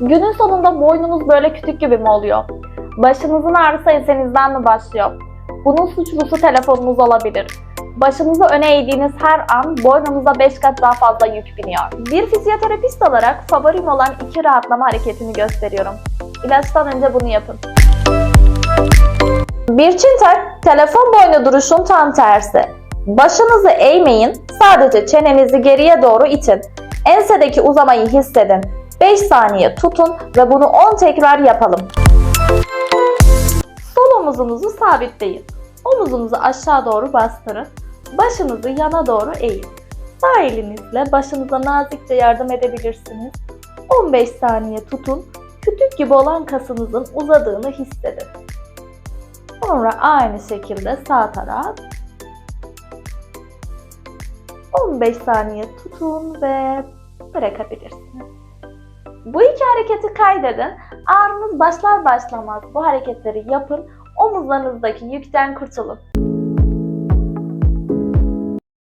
Günün sonunda boynunuz böyle kütük gibi mi oluyor? Başınızın ağrısı ensenizden mi başlıyor? Bunun suçlusu telefonunuz olabilir. Başınızı öne eğdiğiniz her an boynunuza 5 kat daha fazla yük biniyor. Bir fizyoterapist olarak favorim olan iki rahatlama hareketini gösteriyorum. İlaçtan önce bunu yapın. Bir çintak, telefon boynu duruşun tam tersi. Başınızı eğmeyin, sadece çenenizi geriye doğru itin. Ensedeki uzamayı hissedin. 5 saniye tutun ve bunu 10 tekrar yapalım. Sol omuzunuzu sabitleyin. Omuzunuzu aşağı doğru bastırın. Başınızı yana doğru eğin. Sağ elinizle başınıza nazikçe yardım edebilirsiniz. 15 saniye tutun. Kütük gibi olan kasınızın uzadığını hissedin. Sonra aynı şekilde sağ taraf 15 saniye tutun ve bırakabilirsiniz. Bu iki hareketi kaydedin. Ağrınız başlar başlamaz bu hareketleri yapın. Omuzlarınızdaki yükten kurtulun.